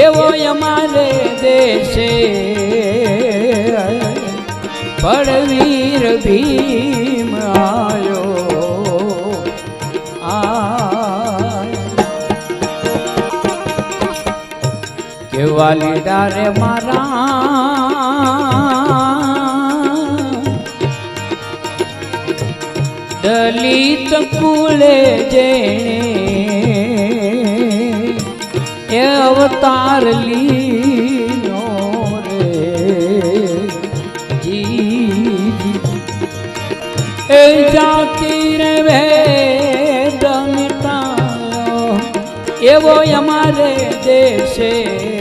એવો અમારે દેશે પડવીર ભીમ આયો આ કેવા લીડા મારા દલિત કુળે જેણે એ અવતાર લીનો રે. જી. એ જાતિ રે એવો અમારે દેશે